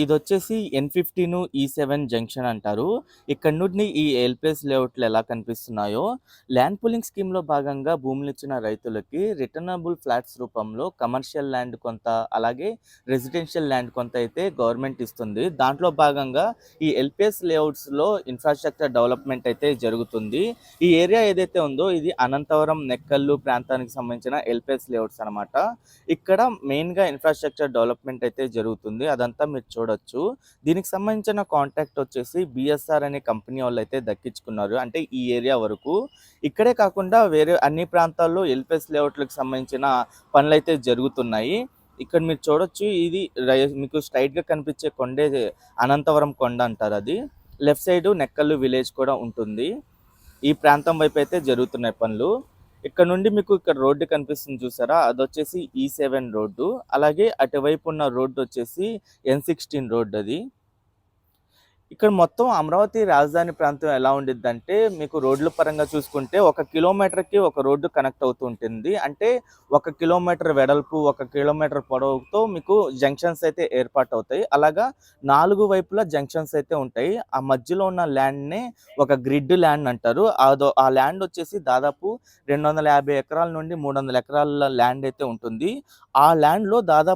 ఇది వచ్చేసి N fifteen E seven junction అంటారు. ఇక్కడ నుండి ఈ ఎల్పిఎస్ లేఅవుట్లు ఎలా కనిపిస్తున్నాయో ల్యాండ్ పూలింగ్ స్కీమ్లో భాగంగా భూములు ఇచ్చిన రైతులకి రిటర్నబుల్ ఫ్లాట్స్ రూపంలో కమర్షియల్ ల్యాండ్ కొంత అలాగే రెసిడెన్షియల్ ల్యాండ్ కొంత అయితే గవర్నమెంట్ ఇస్తుంది. దాంట్లో భాగంగా ఈ ఎల్పిఎస్ లేఅవుట్స్లో ఇన్ఫ్రాస్ట్రక్చర్ డెవలప్మెంట్ అయితే జరుగుతుంది. ఈ ఏరియా ఏదైతే ఉందో ఇది అనంతవరం నెక్కల్లు ప్రాంతానికి సంబంధించిన ఎల్పిఎస్ లేఅవుట్స్ అనమాట ఇక్కడ మెయిన్గా ఇన్ఫ్రాస్ట్రక్చర్ డెవలప్మెంట్ అయితే జరుగుతుంది. అదంతా మీరు చూడొచ్చు. దీనికి సంబంధించిన కాంటాక్ట్ వచ్చేసి బిఎస్ఆర్ అనే కంపెనీ వాళ్ళు అయితే దక్కించుకున్నారు. అంటే ఈ ఏరియా వరకు. ఇక్కడే కాకుండా వేరే అన్ని ప్రాంతాల్లో ఎల్పిఎస్ లేఅవుట్లకు సంబంధించిన పనులు అయితే జరుగుతున్నాయి. ఇక్కడ మీరు చూడొచ్చు ఇది మీకు స్ట్రైట్గా కనిపించే కొండే అనంతవరం కొండ అంటారు అది. లెఫ్ట్ సైడ్ నెక్కల్లు విలేజ్ కూడా ఉంటుంది. ఈ ప్రాంతం వైపు అయితే జరుగుతున్నాయి పనులు. ఇక్కడ నుండి మీకు ఇక్కడ రోడ్డు కనిపిస్తుంది చూసారా? అది వచ్చేసి ఈ e సెవెన్ రోడ్డు. అలాగే అటువైపు ఉన్న రోడ్డు వచ్చేసి ఎన్ సిక్స్టీన్ రోడ్డు అది ఇక్కడ మొత్తం అమరావతి రాజధాని ప్రాంతం ఎలా ఉండిద్దంటే మీకు రోడ్ల పరంగా చూసుకుంటే ఒక కిలోమీటర్కి ఒక రోడ్డు కనెక్ట్ అవుతూ ఉంటుంది. అంటే ఒక కిలోమీటర్ వెడల్పు ఒక కిలోమీటర్ పొడవుతో మీకు జంక్షన్స్ అయితే ఏర్పాటు అవుతాయి అలాగా నాలుగు వైపులా జంక్షన్స్ అయితే ఉంటాయి. ఆ మధ్యలో ఉన్న ల్యాండ్నే ఒక గ్రిడ్ ల్యాండ్ అంటారు. అదో ఆ ల్యాండ్ వచ్చేసి దాదాపు రెండు వందల యాభై ఎకరాల నుండి మూడు వందల ఎకరాల ల్యాండ్ అయితే ఉంటుంది. ఆ ల్యాండ్లో దాదాపు